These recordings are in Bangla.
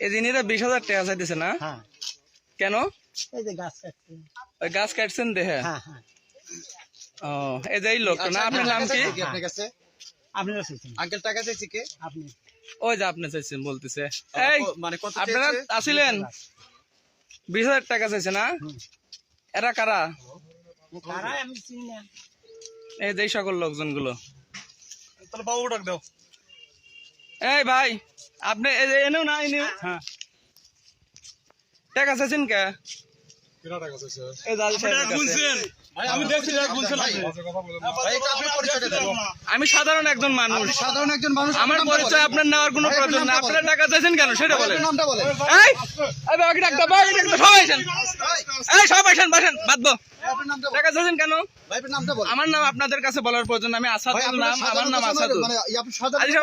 এই জিনিসটা বিশ হাজার টাকা চাইতেছে না? হ্যাঁ। কেন? গাছ ওই গাছ কাটছেন দেহে? হ্যাঁ হ্যাঁ। ও এই যে লোকটা না আপনার নাম কি? আপনার কাছে? আঙ্কেল টাকা চাইছি কে? আপনি। ওই যে আপনি চাইছেন বলতেছে। এই মানে কত আপনারা আসিলেন? বিশ হাজার। টাকা চাইছে না? এরা কারা? কারা আমি চিনি না। এই যে সকল লোকজনগুলো তাহলে বাবু ডাক দাও। এই ভাই আপনি এনেও না এনেও? হ্যাঁ। টাকা চাইছেন কে? আমি সাধারণ একজন মানুষ। সাধারণ একজন মানুষ আমার পরিচয় আপনার নেওয়ার কোনো প্রয়োজন আপনার না। আপনারা। টাকা চাইছেন কেন? সেটা বলেন। আপনার নামটা বলেন। এই সবাই আসেন এই সবাই আসেন বসেন বাঁধবো। ভাই, আপনার নামটা বলেন টাকা চাইছেন কেন? ভাই আপনার নামটা বলেন আমার নাম আপনাদের কাছে বলার প্রয়োজন আমি আসাদুল নাম আমার নাম আসাদুল। মানে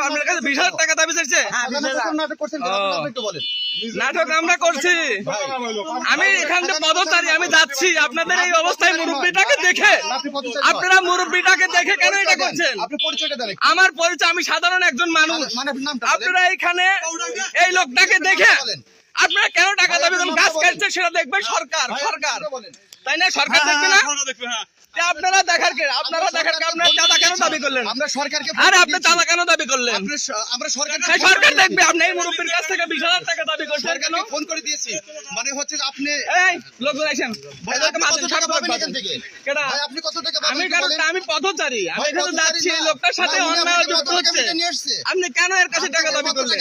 আপনার কাছে বিশ হাজার টাকা দাবি চাইছে? নাটক আমরা করছি। আমি এখান থেকে পদচারী আমি যাচ্ছি। আপনাদের এই অবস্থায় মুরব্বীটাকে দেখে। আপনারা মুরব্বীটাকে দেখে কেন এটা করছেন। আমার পরিচয় আমি সাধারণ একজন মানুষ। মানে আপনার নামটা বলেন। আপনারা এখানে এই লোকটাকে দেখে আপনারা কেন টাকা দাবি কাজ। কাটছে সেটা দেখবে সরকার সরকার। তাই না? সরকার দেখবে না? তা আপনারা দেখার কে? আপনারা দেখার কে? আপনারা চাঁদা কেন দাবি করলেন? আমরা সরকারকে আরে আপনি চাঁদা কেন দাবি করলেন? আমরা সরকারকে হ্যাঁ, সরকার দেখবে আপনি এই মুরব্বীর কাছ থেকে বিশ হাজার টাকা দাবি করছেন সরকারকে ফোন করে দিয়েছি। মানে হচ্ছে যে আপনি এই লোকজন আইসেন। ভাই, কত টাকা পাবেন এখান থেকে? কেডা? ভাই, আপনি কত টাকা পাবেন আমি পথচারী আমি এখানে যাচ্ছি? এই লোকটার সাথে অন্যায় যুক্ত হচ্ছে। নিয়ে আপনি কেন এর কাছে টাকা দাবি করলেন?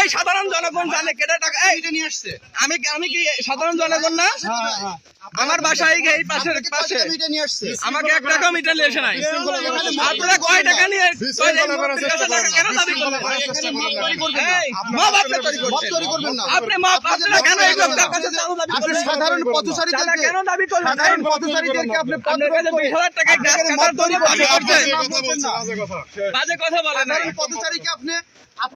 এই সাধারণ জনগণ জানে কেটে টাকা এই নিয়ে আসছে। আমি আমি কি সাধারণ জনগণ না? হ্যাঁ, আমার বাসায় এই এই পাশের পাশে টাকা? আমাকে এক টাকা মিটার নিয়ে এসে নাই। আপনারা কয় টাকা নিয়ে টাকা কেন দাবি করবেন না। আপনি আপনারা কেন এই লোকটার কাছে চাঁদা দাবি আপনি সাধারণ চাঁদা পথচারীদেরকে কেন দাবি করলেন সাধারণ পথচারীদেরকে আপনি আপনার কাছে বিশ হাজার করছেন। বাজে কথা। বলেন পথচারীকে আপনি